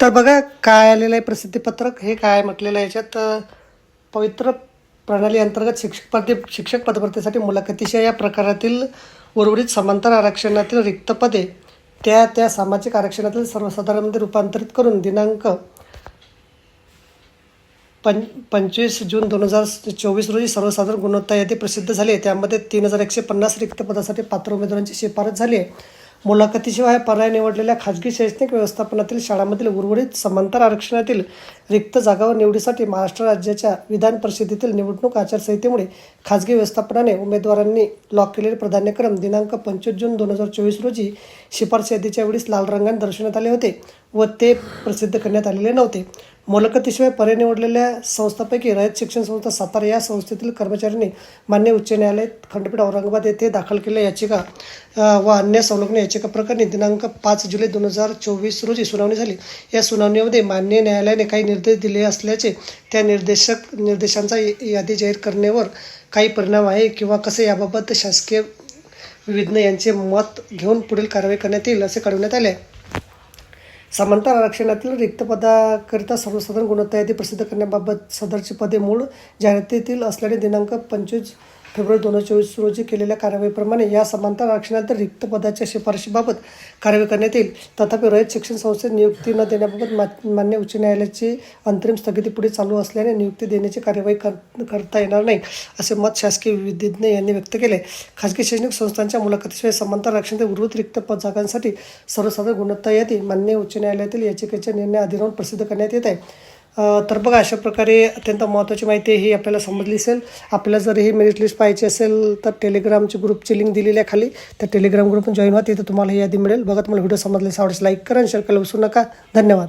तर बघा काय आलेलं आहे प्रसिद्धीपत्रक हे काय म्हटलेलं आहे याच्यात पवित्र प्रणाली अंतर्गत शिक्षक पदे शिक्षक पदभरतीसाठी मुलाखतीच्या या प्रकारातील उर्वरित समांतर आरक्षणातील रिक्त पदे त्या त्या सामाजिक आरक्षणातील सर्वसाधारणमध्ये रूपांतरित करून दिनांक पं पंचवीस जून दोन हजार चोवीस रोजी सर्वसाधारण गुणवत्ता यादी प्रसिद्ध झाली आहे. त्यामध्ये तीन हजार एकशे पन्नास रिक्त पदासाठी पात्र उमेदवारांची शिफारस झाली आहे. मुलाखतीशिवाय पर्याय निवडलेल्या खाजगी शैक्षणिक व्यवस्थापनातील शाळांमधील उर्वरित समांतर आरक्षणातील रिक्त जागावर निवडीसाठी महाराष्ट्र राज्याच्या विधान परिषदेतील निवडणूक आचारसंहितेमुळे खाजगी व्यवस्थापनाने उमेदवारांनी लॉक केलेले प्राधान्यक्रम दिनांक पंचवीस जून दोन हजार चोवीस रोजी शिफारस यादीच्या वेळीस लाल रंगाने दर्शवण्यात आले होते व ते प्रसिद्ध करण्यात आलेले नव्हते. मुलाखतीशिवाय पर्याय निवडलेल्या संस्थांपैकी रयत शिक्षण संस्था सातारा या संस्थेतील कर्मचाऱ्यांनी मान्य उच्च न्यायालय खंडपीठ औरंगाबाद येथे दाखल केलेल्या याचिका व अन्य संलग्न याचिका प्रकरणी दिनांक पाच जुलै दोन हजार चोवीस रोजी सुनावणी झाली. या सुनावणीमध्ये मान्य न्यायालयाने काही निर्देश दिले असल्याचे त्या निर्देशक निर्देशांचा यादी जाहीर करण्यावर काही परिणाम आहे किंवा कसे याबाबत शासकीय विज्ञ यांचे मत घेऊन पुढील कारवाई करण्यात येईल असे कळवण्यात आले समांतर आरक्षणातील रिक्त पदाकरिता सर्वसाधारण गुणवत्ता यादी प्रसिद्ध करण्याबाबत सदरची पदे मूळ जाहिरातीतील असल्याने दिनांक पंचवीस फेब्रुवारी दोन हजार चोवीस रोजी केलेल्या कारवाईप्रमाणे या समांतर आरक्षणातील रिक्त पदाच्या शिफारशीबाबत कारवाई करण्यात येईल. तथापि रयत शिक्षण संस्थेत नियुक्ती न देण्याबाबत मा- मान्य उच्च न्यायालयाची अंतरिम स्थगिती पुढे चालू असल्याने नियुक्ती देण्याची कार्यवाही कर करता येणार नाही असे मत शासकीय विधिज्ञ यांनी व्यक्त केले. खाजगी शैक्षणिक संस्थांच्या मुलाखतीशिवाय समांतर आरक्षणात उर्वरित रिक्त पद जागांसाठी सर्वसाधारण गुणवत्ता यादी मान्य उच्च न्यायालयातील याचिकेच्या निर्णय अधिरावून प्रसिद्ध करण्यात येत आहे. तर बघा अशा प्रकारे अत्यंत महत्त्वाची माहिती ही आपल्याला समजली असेल. आपल्याला जर ही मेरिट लिस्ट पाहिजे असेल तर टेलिग्रामची ग्रुपची लिंक दिलेली आहे खाली. तर टेलिग्राम ग्रुप जॉईन व्हा तिथे तुम्हाला ही यादी मिळेल. बघा तुम्हाला व्हिडिओ समजल्यास आवडेल लाईक करा आणि शेअर करायला विसरू नका. धन्यवाद.